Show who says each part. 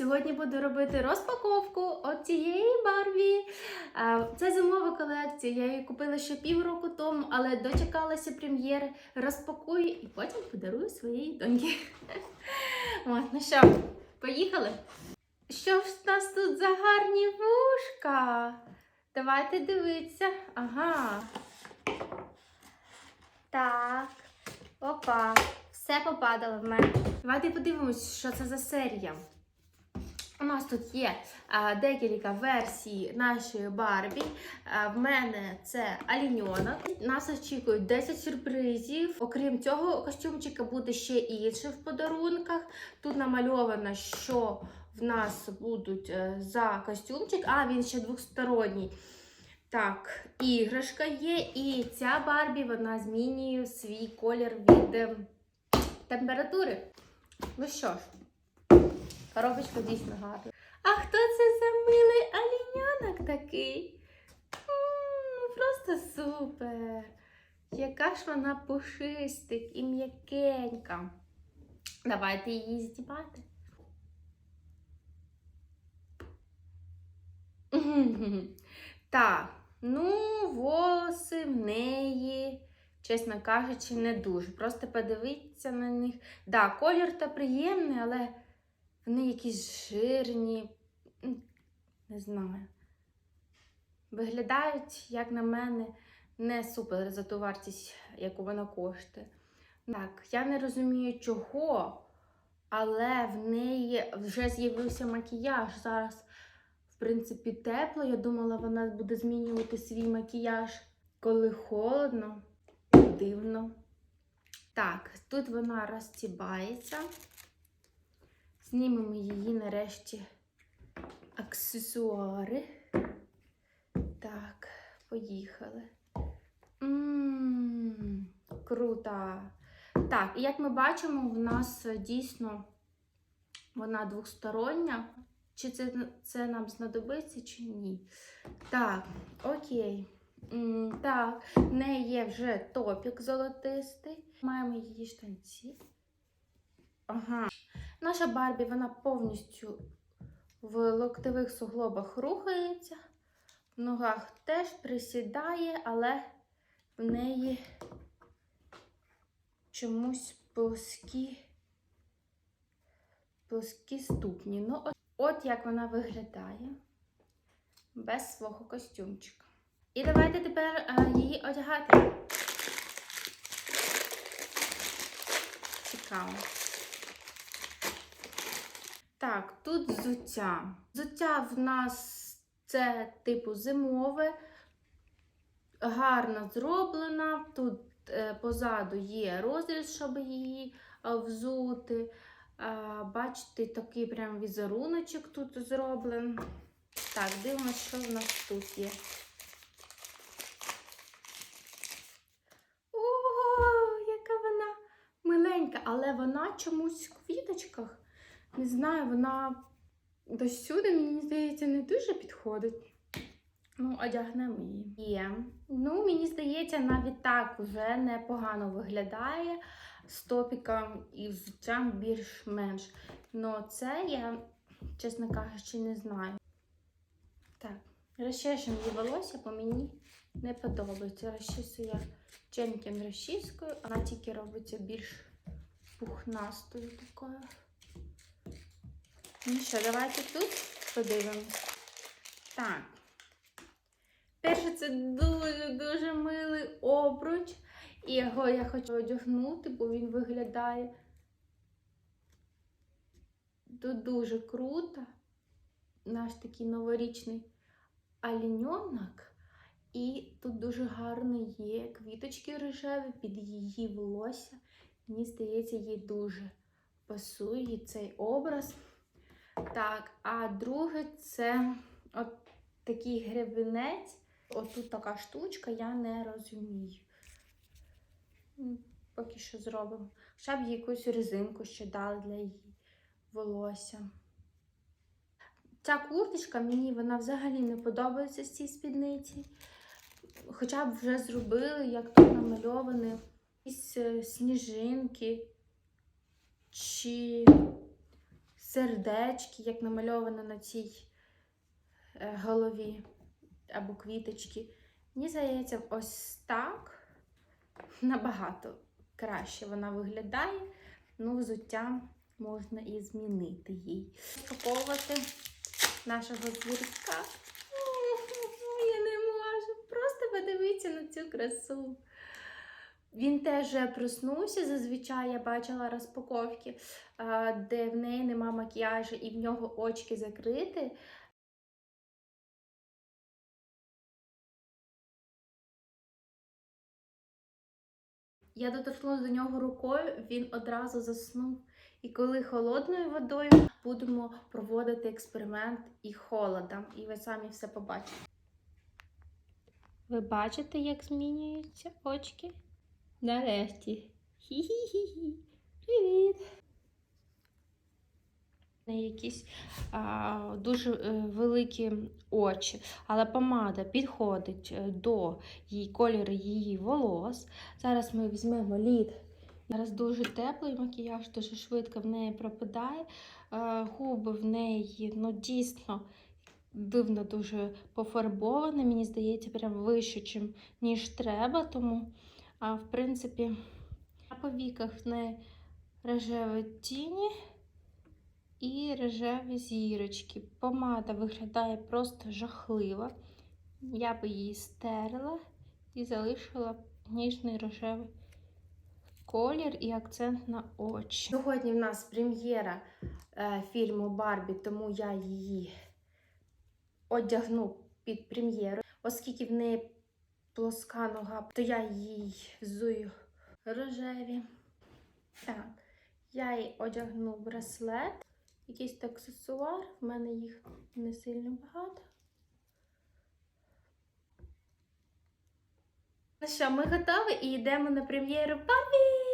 Speaker 1: Сьогодні буду робити розпаковку от цієї Барбі. Е, Це зимова колекція. Я її купила ще півроку тому, але дочекалася прем'єри. Розпакую і потім подарую своїй доньці. От, ну що, поїхали? Що ж в нас тут за гарні вушка? Давайте дивитися. Ага. Так. Опа. Все попадало в мене. Давайте подивимось, що це за серія. У нас тут є а, декілька версій нашої Барбі. А, в мене це Аліньонок. Нас очікують 10 сюрпризів. Окрім цього, костюмчика буде ще інше в подарунках. Тут намальовано, що в нас будуть е, за костюмчик, а він ще двосторонній. Так, іграшка є, і ця Барбі вона змінює свій колір від е, температури. Ну що ж, коробочка дійсно гарна. А хто це за милий алінянок такий? Просто супер! Яка ж вона пушистик і м'якенька. Давайте її здівати. Так, ну, волоси в неї, чесно кажучи, не дуже. Просто подивіться на них. Да, колір та приємний, але вони якісь жирні. Не знаю. Виглядають, як на мене, не супер за ту вартість, яку вона коштує. Так, я не розумію чого, але в неї вже з'явився макіяж. Зараз, в принципі, тепло. Я думала, вона буде змінювати свій макіяж, коли холодно. Дивно. Так, тут вона розтібається. Знімемо її нарешті аксесуари. Так, поїхали. Ммм, круто. Так, як ми бачимо, в нас е, дійсно вона двостороння. Чи це, це нам знадобиться, чи ні? Так, окей. М, Так, в неї є вже топік золотистий. Маємо її штанці. Ага. Наша Барбі, вона повністю в локтевих суглобах рухається, в ногах теж присідає, але в неї чомусь плоскі, плоскі ступні. Ну, от, от як вона виглядає без свого костюмчика. І давайте тепер е, її одягати. Цікаво. Так, тут взуття. Взуття в нас це типу зимове, гарно зроблена. Тут е, позаду є розріз, щоб її е, взути. Е, бачите, такий прям візеруночок тут зроблений. Так, дивимося, що в нас тут є. О, яка вона миленька, але вона чомусь в квіточках. Не знаю, вона до сюди, мені здається, не дуже підходить. Ну, одягнемо її. Є. Ну, мені здається, навіть так вже непогано виглядає з топіком і взуттям більш-менш. Ну, це я, чесно кажучи, не знаю. Так, розчешемо її волосся, бо мені не подобається. Розчісую я ченкін розчіскою, вона тільки робиться більш пухнастою такою. Ну що, давайте тут подивимось. Так. Перше, це дуже-дуже милий обруч. І його я хочу одягнути, бо він виглядає дуже круто. Наш такий новорічний аліньонок. І тут дуже гарно є квіточки рожеві під її волосся. Мені здається, їй дуже пасує цей образ. Так, а друге це от такий гребінець. От тут така штучка, я не розумію. Поки що зробимо. Хоча б якусь резинку ще дали для її волосся. Ця курточка мені вона взагалі не подобається з цій спідниці. Хоча б вже зробили, як тут намальовані якісь е, сніжинки чи сердечки, як намальовано на цій е, голові або квіточки. Мені здається, ось так набагато краще вона виглядає. Ну, взуття можна і змінити їй. Розпаковувати нашого звірка. Я не можу. Просто подивіться на цю красу. Він теж проснувся. Зазвичай я бачила розпаковки, де в неї нема макіяжу і в нього очки закриті. Я доторкнулася до нього рукою, він одразу заснув. І коли холодною водою будемо проводити експеримент і холодом, і ви самі все побачите. Ви бачите, як змінюються очки? Нарешті. Хі-хі-хі. Привіт! Якісь а, дуже е, великі очі, але помада підходить е, до її кольору її волос. Зараз ми візьмемо лід. Зараз дуже теплий макіяж, дуже швидко в неї пропадає. Е, Губи в неї ну, дійсно дивно дуже пофарбовані. Мені здається, прям вище, ніж треба. Тому, а, в принципі, на повіках неї рожеві тіні і рожеві зірочки. Помада виглядає просто жахливо. Я би її стерла і залишила ніжний рожевий колір і акцент на очі. Сьогодні в нас прем'єра е, фільму Барбі, тому я її одягну під прем'єру, оскільки в неї плоска нога, то я їй взую рожеві. Так, я їй одягну браслет, якийсь аксесуар, в мене їх не сильно багато. Ну що, ми готові і йдемо на прем'єру Барбі!